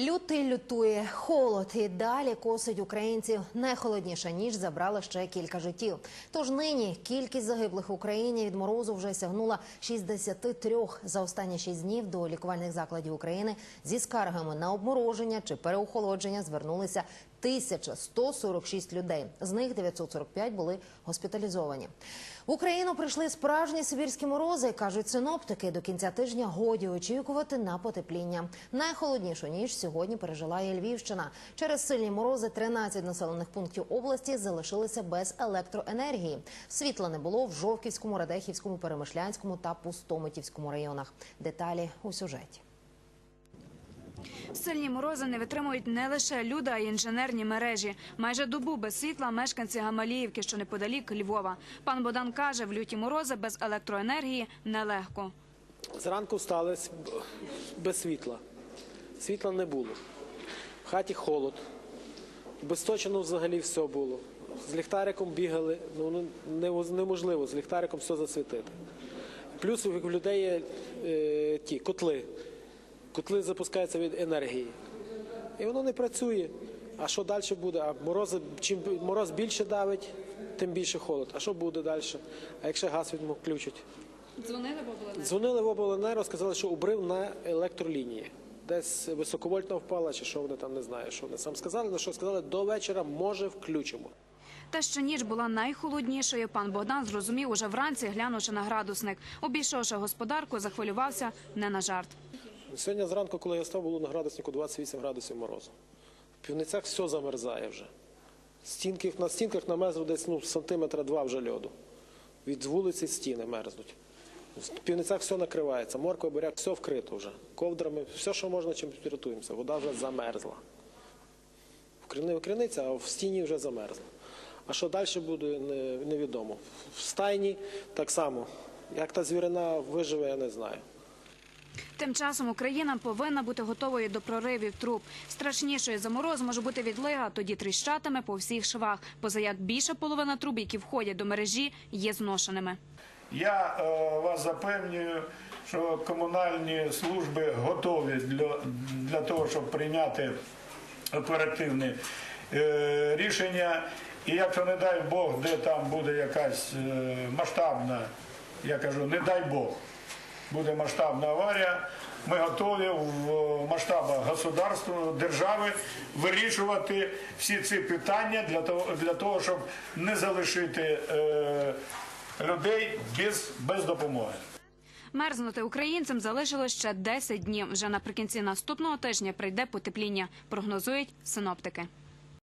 Лютий лютує холод і далі косить українців. Найхолодніша ніж забрала ще кілька життів. Тож нині кількість загиблих в Україні від морозу вже сягнула 63. За останні 6 днів до лікувальних закладів України зі скаргами на обмороження чи переохолодження звернулися 1146 людей. З них 945 були госпіталізовані. В Україну прийшли справжні сибірські морози, кажуть синоптики. До кінця тижня годі очікувати на потепління. Найхолоднішу ніч сьогодні пережила і Львівщина. Через сильні морози 13 населених пунктів області залишилися без електроенергії. Світла не було в Жовківському, Радехівському, Перемишлянському та Пустомитівському районах. Деталі у сюжеті. Сильні морози не витримують не лише люди, а й інженерні мережі. Майже добу без світла мешканці Гамаліївки, що неподалік Львова. Пан Богдан каже, в люті морози без електроенергії нелегко. Зранку встали без світла. Світла не було. В хаті холод. Безточено взагалі все було. З ліхтариком бігали, ну ну, неможливо з ліхтариком все засвітити. Плюс у людей є е, ті котли. Котли запускаються від енергії. І воно не працює. А що далі буде? А морози, чим мороз більше давить, тим більше холод. А що буде далі? А якщо газ відключать? Дзвонили бо Дзвонили в обленерго, сказали, що обрив на електролінії. Десь високовольтна впала, чи що вони там не знаю, що вони сам сказали. На що сказали, до вечора може включимо. Та що ніч була найхолоднішою. Пан Богдан зрозумів уже вранці, глянувши на градусник. Обійшовши господарку, захвилювався не на жарт. Сьогодні зранку, коли я став, було на градуснику 28 градусів морозу. В півницях все замерзає вже. Стінки, на стінках намерзло десь ну, сантиметра два вже льоду. Від вулиці стіни мерзнуть. В півницях все накривається, морква, буряк, все вкрито вже. Ковдрами, все, що можна, чим рятуємося. Вода вже замерзла. В криниця, а в стіні вже замерзла. А що далі буде, невідомо. В стайні так само. Як та звірина виживе, я не знаю. Тим часом Україна повинна бути готовою до проривів труб. Страшнішою за мороз може бути відлига, тоді тріщатиме по всіх швах, позаяк більша половина труб, які входять до мережі, є зношеними. Я е, вас запевнюю, що комунальні служби готові для, для того, щоб прийняти оперативне е, рішення. І якщо не дай Бог, де там буде якась е, масштабна, я кажу, не дай Бог, буде масштабна аварія. Ми готові в масштабах государства, держави вирішувати всі ці питання для того, для того щоб не залишити е, людей без, без допомоги. Мерзнути українцям залишилось ще 10 днів. Вже наприкінці наступного тижня прийде потепління, прогнозують синоптики.